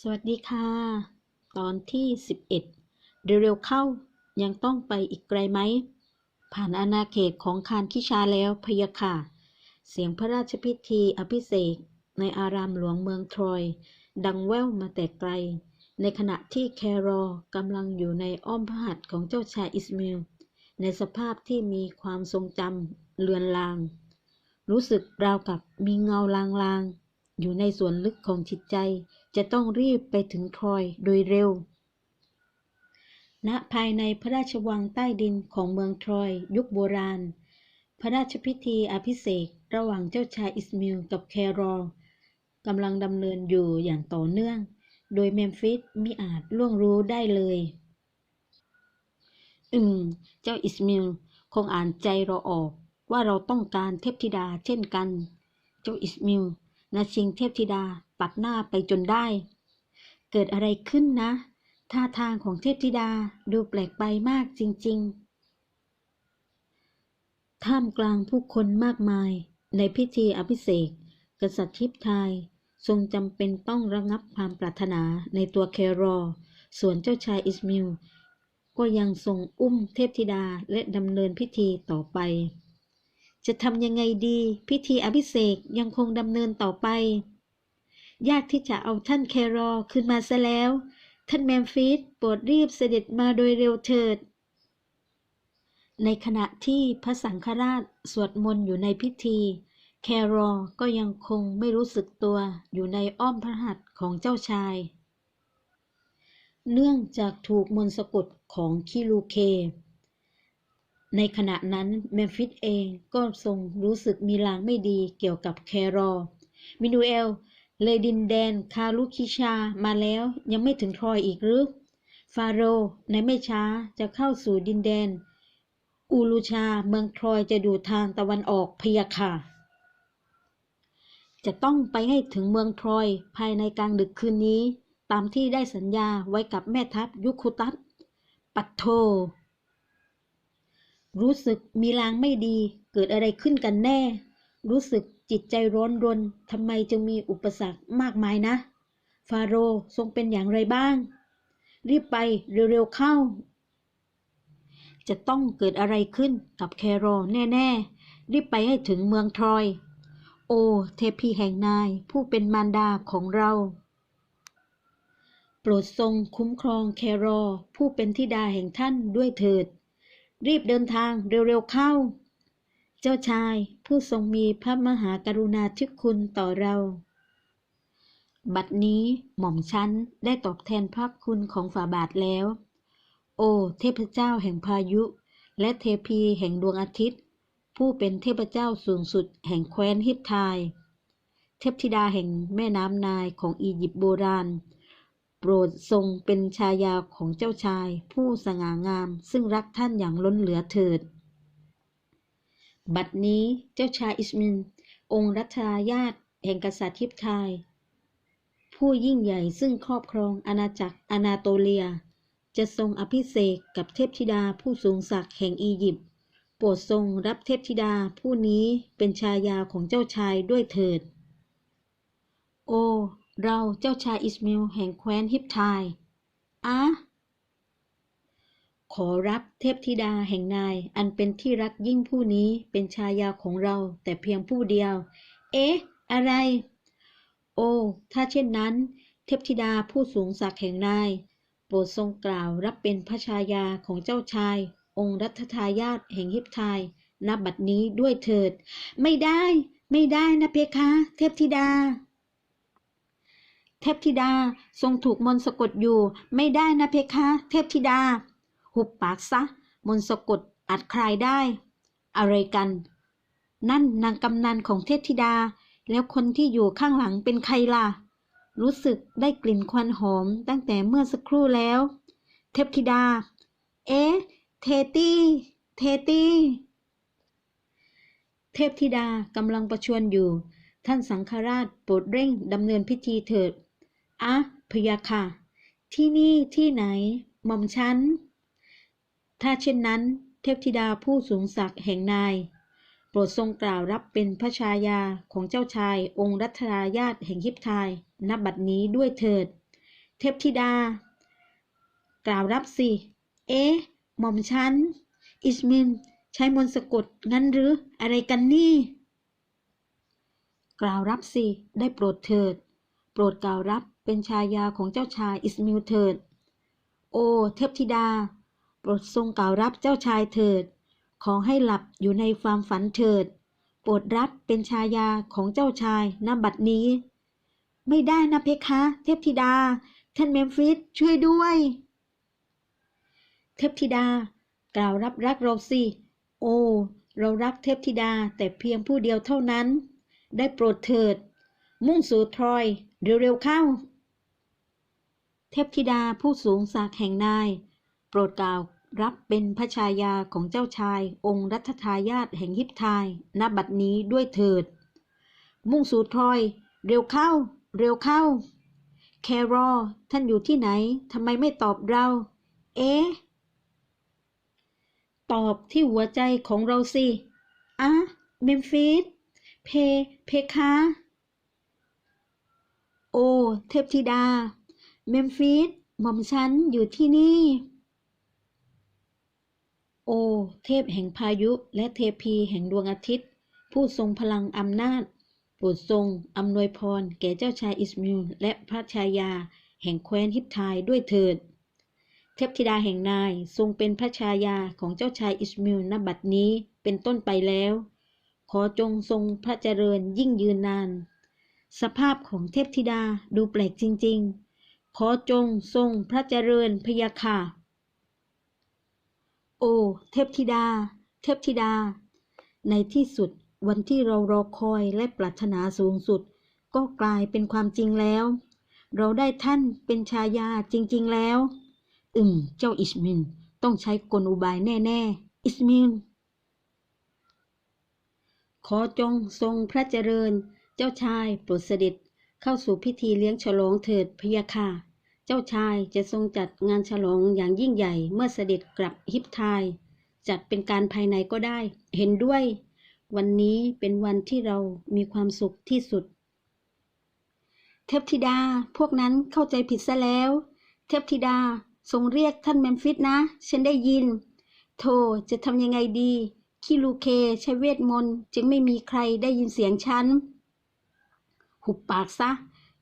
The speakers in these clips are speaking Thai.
สวัสดีค่ะ ตอนที่ 11 เร็วๆเข้ายังต้องไปอีกไกลไหม ผ่านอาณาเขตของคานคิชาแล้วพยะค่ะ เสียงพระราชพิธีอภิเษกในอารามหลวงเมืองทรอย ดังแว่วมาแต่ไกล ในขณะที่แครอกำลังอยู่ในอ้อมพระหัตถ์ของเจ้าชายอิสมาอิลในสภาพที่มีความทรงจำเลือนลาง รู้สึกราวกับมีเงาลางๆ อยู่ในส่วนลึกของจิตใจ จะต้องรีบไปถึงทรอยโดยเร็ว ณ ภายในพระราชวังใต้ดินของเมืองทรอยยุคโบราณ พระราชพิธีอภิเษกระหว่างเจ้าชายอิสมิลกับแครอลกำลังดำเนินอยู่อย่างต่อเนื่อง โดยเมมฟิสมิอาจล่วงรู้ได้เลย อืม เจ้าอิสมิลคงอ่านใจเราออกว่าเราต้องการเทพธิดาเช่นกัน เจ้าอิสมิล นาชิงเทพธิดาตัดหน้าไปจนได้ เกิดอะไรขึ้นนะ ท่าทางของเทพธิดาดูแปลกไปมากจริง ๆ ท่ามกลางผู้คนมากมาย ในพิธีอภิเษกกษัตริย์ทิพทายทรงจำเป็นต้องระงับความปรารถนาในตัวแครอส่วนเจ้าชายอิสมิลก็ยังทรงอุ้มเทพธิดาและดำเนินพิธีต่อไป จะทำยังไงดี พิธีอภิเษกยังคงดำเนินต่อไป ยากที่จะเอาท่านแครอขึ้นมาซะแล้ว ท่านแมมฟิสโปรดรีบเสด็จมาโดยเร็วเถิด ในขณะที่พระสังฆราชสวดมนต์อยู่ในพิธี แครอก็ยังคงไม่รู้สึกตัวอยู่ในอ้อมพระหัตถ์ของเจ้าชาย เนื่องจากถูกมนต์สะกดของคิลูเค ในขณะนั้นเมมฟิสเองก็ทรงรู้สึกมีลางไม่ดีเกี่ยวกับแครอ มินูเอล เลยดินแดนคาลุคิชามาแล้วยังไม่ถึงทรอยอีกหรือ ฟาโรในไม่ช้าจะเข้าสู่ดินแดน อูลูชาเมืองทรอยจะดูทางตะวันออกพยะค่ะ จะต้องไปให้ถึงเมืองทรอยภายในกลางดึกคืนนี้ ตามที่ได้สัญญาไว้กับแม่ทัพยุคุตัสปัตโท รู้สึกมีลางไม่ดี เกิดอะไรขึ้นกันแน่ รู้สึกจิตใจร้อนรนทำไมจึงมีอุปสรรคมากมายนะ ฟาโรทรงเป็นอย่างไรบ้าง รีบไปเร็วๆเข้า จะต้องเกิดอะไรขึ้นกับแครอลแน่ๆ รีบไปให้ถึงเมืองทรอย โอ เทพีแห่งนายผู้เป็นมารดาของเรา โปรดทรงคุ้มครองแครอลผู้เป็นธิดาแห่งท่านด้วยเถิด รีบเดินทางเร็วๆเข้า เจ้าชายผู้ทรงมีพระมหากรุณาธิคุณต่อเรา บัดนี้หม่อมชั้นได้ตอบแทนพระคุณของฝ่าบาทแล้ว โอเทพเจ้าแห่งพายุ และเทพีแห่งดวงอาทิตย์ ผู้เป็นเทพเจ้าสูงสุดแห่งแคว้นฮิตไทยเทพธิดาแห่งแม่น้ำนายของอียิปต์โบราณ ปรดทรงเป็นชายาของเจ้าชาย ผู้สง่างาม ซึ่งรักท่านอย่างล้นเหลือเถิด บัดนี้เจ้าชายอิสมิน องค์รัชายาตแห่งกษัตริย์ทิพทายผู้ยิ่งใหญ่ซึ่งครอบครองอาณาจักรอนาโตเลีย จะทรงอภิเษกกับเทพธิดาผู้สูงศักดิ์แห่งอียิปต์โปรดทรงรับเทพธิดาผู้นี้เป็นชายาของเจ้าชายด้วยเถิด โอ เราเจ้าชายอิสมิลแห่งแคว้นฮิปไทยอะขอรับเทพธิดาแห่งนาย อันเป็นที่รักยิ่งผู้นี้เป็นชายาของเราแต่เพียงผู้เดียว เอ๊ะ อะไร โอ้ ถ้าเช่นนั้น เทพธิดาผู้สูงศักดิ์แห่งนาย โปรดทรงกล่าวรับเป็นพระชายาของเจ้าชาย องค์รัชทายาทแห่งฮิปไทยณบัดนี้ด้วยเถิด ไม่ได้ ไม่ได้นะเพคะ เทพธิดา เทพธิดาทรงถูกมนสะกดอยู่ ไม่ได้นะเพคะ เทพธิดา หุบปากซะ มนสะกดอัดคลายได้ อะไรกัน นั่นนางกำนันของเทพธิดา แล้วคนที่อยู่ข้างหลังเป็นใครล่ะ รู้สึกได้กลิ่นควันหอมตั้งแต่เมื่อสักครู่แล้ว เทพธิดา เอ๊ะ เทตี้ เทตี้ เทพธิดากำลังประชวรอยู่ท่านสังฆราชโปรดเร่งดำเนินพิธีเถิด อะพยาค่ะ ที่นี่ที่ไหน หม่อมฉัน ถ้าเช่นนั้น เทพธิดาผู้สูงศักดิ์แห่งนาย โปรดทรงกล่าวรับเป็นพระชายาของเจ้าชายองค์รัชทายาทแห่งฮิปไทยณบัดนี้ด้วยเถิด เทพธิดา กล่าวรับสิ เอ๊ะ หม่อมฉัน อิสมินใช้มนต์สะกดงั้นหรืออะไรกันนี่ กล่าวรับสิ ได้โปรดเถิด โปรดกล่าวรับ เป็นชายาของเจ้าชายอิสมิลเถิด โอเทพธิดา โปรดทรงกล่าวรับเจ้าชายเถิด ขอให้หลับอยู่ในความฝันเถิด โปรดรับเป็นชายาของเจ้าชายณบัดนี้ ไม่ได้นะเพคะ เทพธิดา ท่านเมมฟิสช่วยด้วย เทพธิดากล่าวรับรักเราสิ โอ เรารักเทพธิดาแต่เพียงผู้เดียวเท่านั้น ได้โปรดเถิด มุ่งสู่ทรอย เร็วๆเข้า เทพธิดาผู้สูงศักดิ์แห่งนาย โปรดกล่าวรับเป็นพระชายาของเจ้าชาย องค์รัฐทายาทแห่งฮิปทายณบัดนี้ด้วยเถิด มุ่งสู่ทรอย เร็วเข้า เร็วเข้า แครอท่านอยู่ที่ไหนทำไมไม่ตอบเรา เอ๊ะตอบที่หัวใจของเราสิอะเมมฟิสเพ เพคะ โอ เทพธิดา เมมฟิสหม่อมฉันอยู่ที่นี่ โอ้เทพแห่งพายุและเทพีแห่งดวงอาทิตย์ ผู้ทรงพลังอำนาจโปรดทรงอำนวยพรแก่เจ้าชายอิสมิลและพระชายา แห่งแคว้นฮิตไทยด้วยเถิด เทพธิดาแห่งนายทรงเป็นพระชายาของเจ้าชายอิสมิลณบัดนี้เป็นต้นไปแล้ว ขอจงทรงพระเจริญยิ่งยืนนาน สภาพของเทพธิดาดูแปลกจริง ๆ ขอจงทรงพระเจริญพยาค่ะ โอ้เทพธิดา เทพธิดา ในที่สุดวันที่เรารอคอยและปรารถนาสูงสุด ก็กลายเป็นความจริงแล้ว เราได้ท่านเป็นชายาจริง ๆ แล้ว อืม เจ้าอิสมินต้องใช้กลอุบายแน่ ๆ อิสมินขอจงทรงพระเจริญ เจ้าชายโปรดเสด็จ เข้าสู่พิธีเลี้ยงฉลองเถิดพยะค่ะ เจ้าชายจะทรงจัดงานฉลองอย่างยิ่งใหญ่เมื่อเสด็จกลับฮิปไทย จัดเป็นการภายในก็ได้ เห็นด้วย วันนี้เป็นวันที่เรามีความสุขที่สุด เทพธิดาพวกนั้นเข้าใจผิดซะแล้ว เทพธิดาทรงเรียกท่านเมมฟิสนะ ฉันได้ยิน โธจะทำยังไงดี คิลูเคใช้เวทมนต์จึงไม่มีใครได้ยินเสียงฉัน หุบปากซะ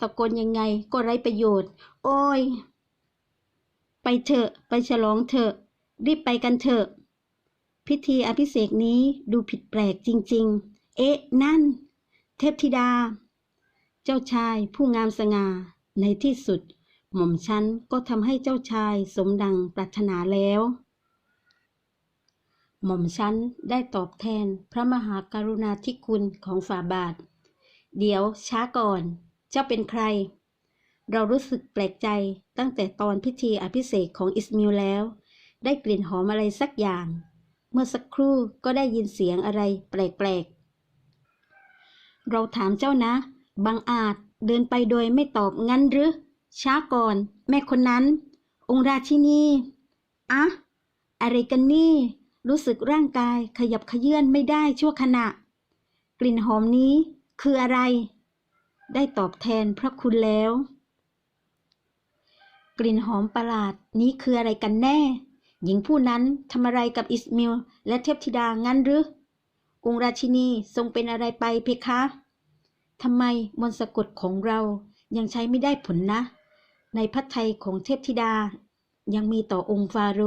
ตะโกนยังไงก็ไร้ประโยชน์ โอ้ย ไปเถอะ ไปฉลองเถอะ รีบไปกันเถอะ พิธีอภิเษกนี้ดูผิดแปลกจริง ๆ เอ๊ะ นั่น เทพธิดา เจ้าชายผู้งามสง่า ในที่สุด หม่อมฉันก็ทำให้เจ้าชายสมดังปรารถนาแล้วหม่อมฉันได้ตอบแทนพระมหากรุณาธิคุณของฝ่าบาท เดี๋ยวช้าก่อน เจ้าเป็นใคร เรารู้สึกแปลกใจตั้งแต่ตอนพิธีอภิเษกของอิสมิลแล้ว ได้กลิ่นหอมอะไรสักอย่าง เมื่อสักครู่ก็ได้ยินเสียงอะไรแปลกๆ เราถามเจ้านะ บางอาจเดินไปโดยไม่ตอบงั้นหรือ ช้าก่อน แม่คนนั้น องค์ราชินีอะอะไรกันนี่ รู้สึกร่างกายขยับขยื่นไม่ได้ชั่วขณะ กลิ่นหอมนี้ คืออะไร ได้ตอบแทนพระคุณแล้ว กลิ่นหอมประหลาดนี้คืออะไรกันแน่ หญิงผู้นั้นทำอะไรกับอิสมิลและเทพธิดางั้นหรือ องค์ราชินีทรงเป็นอะไรไปเพคะทำไมมนต์สะกดของเรายังใช้ไม่ได้ผลนะ ในพระทัยของเทพธิดา ยังมีต่อองค์ฟาโร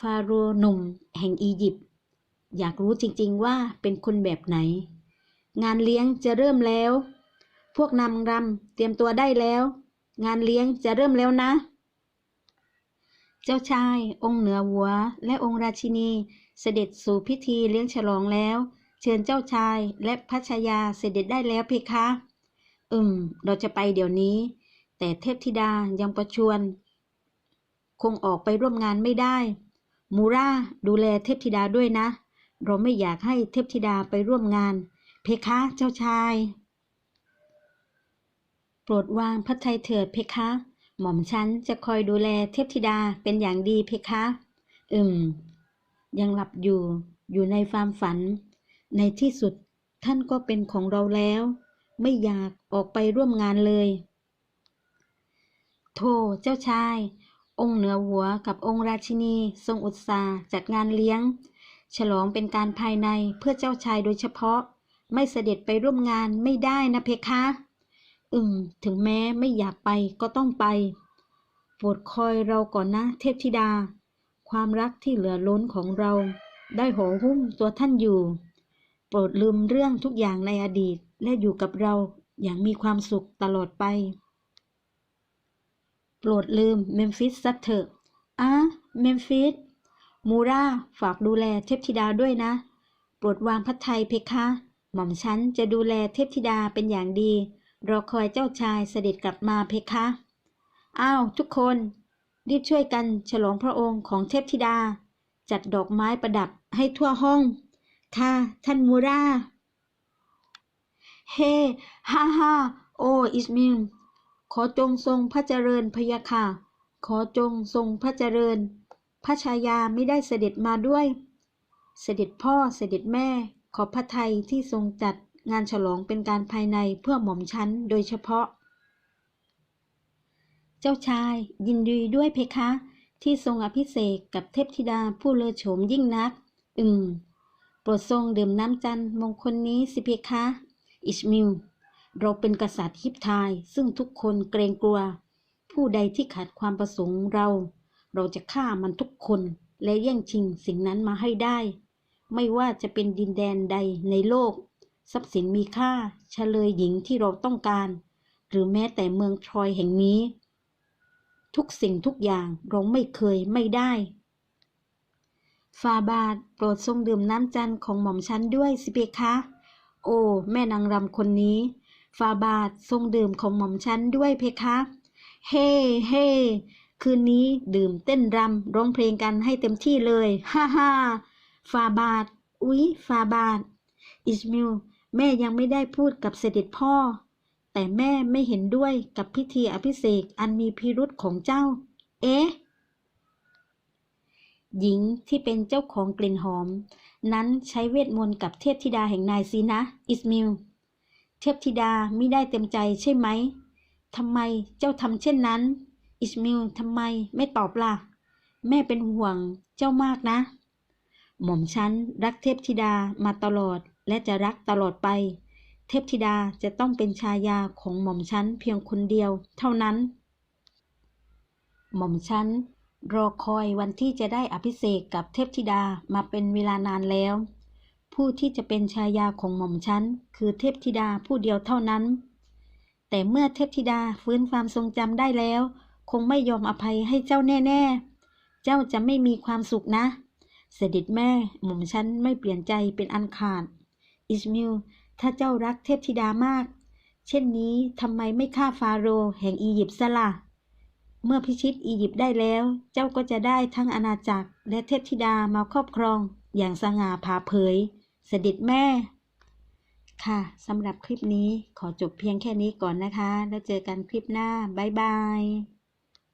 ฟาโรหนุ่ม แห่งอียิปต์อยากรู้จริงๆว่าเป็นคนแบบไหน งานเลี้ยงจะเริ่มแล้ว พวกนำรำเตรียมตัวได้แล้ว งานเลี้ยงจะเริ่มแล้วนะ เจ้าชาย องค์เหนือหัว และองค์ราชินี เสด็จสู่พิธีเลี้ยงฉลองแล้ว เชิญเจ้าชายและพระชายาเสด็จได้แล้วเพคะ อืม เราจะไปเดี๋ยวนี้ แต่เทพธิดายังประชวน คงออกไปร่วมงานไม่ได้ มูราดูแลเทพธิดาด้วยนะ เราไม่อยากให้เทพธิดาไปร่วมงาน เพคะเจ้าชาย โปรดวางพระทัยเถิดเพคะ หม่อมฉันจะคอยดูแลเทพธิดาเป็นอย่างดีเพคะ อืม ยังหลับอยู่อยู่ในความฝัน ในที่สุดท่านก็เป็นของเราแล้ว ไม่อยากออกไปร่วมงานเลยโธ่เจ้าชาย องค์เหนือหัวกับองค์ราชินี ทรงอุตสาห์จัดงานเลี้ยง ฉลองเป็นการภายในเพื่อเจ้าชายโดยเฉพาะ ไม่เสด็จไปร่วมงานไม่ได้นะเพคะ อืม ถึงแม้ไม่อยากไปก็ต้องไปโปรดคอยเราก่อนนะเทพธิดา ความรักที่เหลือล้นของเรา ได้ห่อหุ้มตัวท่านอยู่ โปรดลืมเรื่องทุกอย่างในอดีตและอยู่กับเราอย่างมีความสุขตลอดไป โปรดลืมเมมฟิสซะเถอะอะเมมฟิสมูราฝากดูแลเทพธิดาด้วยนะ โปรดวางพระทัยเพคะ หม่อมฉันจะดูแลเทพธิดาเป็นอย่างดี รอคอยเจ้าชายเสด็จกลับมาเพคะ อ้าวทุกคน รีบช่วยกันฉลองพระองค์ของเทพธิดา จัดดอกไม้ประดับให้ทั่วห้อง ค่ะ ท่านมูราเฮฮ่าฮ่าโออิสมิลขอจงทรงพระเจริญพยะค่ะ ขอจงทรงพระเจริญ พระชายาไม่ได้เสด็จมาด้วย เสด็จพ่อเสด็จแม่ ขอบพระทัยที่ทรงจัดงานฉลองเป็นการภายในเพื่อหม่อมชั้นโดยเฉพาะ เจ้าชายยินดีด้วยเพคะ ที่ทรงอภิเษกกับเทพธิดาผู้เลอโฉมยิ่งนัก อืม โปรดทรงดื่มน้ำจันทร์มงคลนี้สิเพคะ อิชมิล เราเป็นกษัตริย์ฮิปไทายซึ่งทุกคนเกรงกลัว ผู้ใดที่ขัดความประสงค์เรา เราจะฆ่ามันทุกคนและแย่งชิงสิ่งนั้นมาให้ได้ ไม่ว่าจะเป็นดินแดนใดในโลก ทรัพย์สินมีค่าเฉลยหญิงที่เราต้องการ หรือแม้แต่เมืองทรอยแห่งนี้ ทุกสิ่งทุกอย่างเราไม่เคยไม่ได้ฟาบาทโปรดทรงดื่มน้ำจันทร์ของหม่อมฉันด้วยสิเพคะ โอ้ แม่นางรำคนนี้ ฟาบาททรงดื่มของหม่อมฉันด้วยเพคะ เฮ้เฮ้คืนนี้ดื่มเต้นรำร้องเพลงกันให้เต็มที่เลย ฮ่าฮ่า ฟาบาทอุ๊ย ฟาบาทอิสมิลแม่ยังไม่ได้พูดกับเสด็จพ่อ แต่แม่ไม่เห็นด้วยกับพิธีอภิเษกอันมีพิรุษของเจ้า เอ๊ะ หญิงที่เป็นเจ้าของกลิ่นหอม นั้นใช้เวทมนต์กับเทพธิดาแห่งนายซีนะ อิสมิล เทพธิดาไม่ได้เต็มใจใช่ไหมทำไมเจ้าทำเช่นนั้น อิสมิลทำไมไม่ตอบล่ะ แม่เป็นห่วงเจ้ามากนะ หม่อมฉันรักเทพธิดามาตลอดและจะรักตลอดไป เทพธิดาจะต้องเป็นชายาของหม่อมฉันเพียงคนเดียว เท่านั้น หม่อมฉันรอคอยวันที่จะได้อภิเษกกับเทพธิดามาเป็นเวลานานแล้ว ผู้ที่จะเป็นชายาของหม่อมฉันคือเทพธิดาผู้เดียวเท่านั้น แต่เมื่อเทพธิดาฟื้นความทรงจำได้แล้ว คงไม่ยอมอภัยให้เจ้าแน่ ๆ เจ้าจะไม่มีความสุขนะ เสด็จแม่หม่อมฉันไม่เปลี่ยนใจเป็นอันขาด อิสมิล ถ้าเจ้ารักเทพธิดามาก เช่นนี้ทำไมไม่ฆ่าฟาโรห์แห่งอียิปต์ซะล่ะ เมื่อพิชิตอียิปต์ได้แล้ว เจ้าก็จะได้ทั้งอาณาจักรและเทพธิดามาครอบครอง อย่างสง่าผ่าเผย เสด็จแม่ ค่ะสำหรับคลิปนี้ขอจบเพียงแค่นี้ก่อนนะคะ แล้วเจอกันคลิปหน้า บ๊ายบาย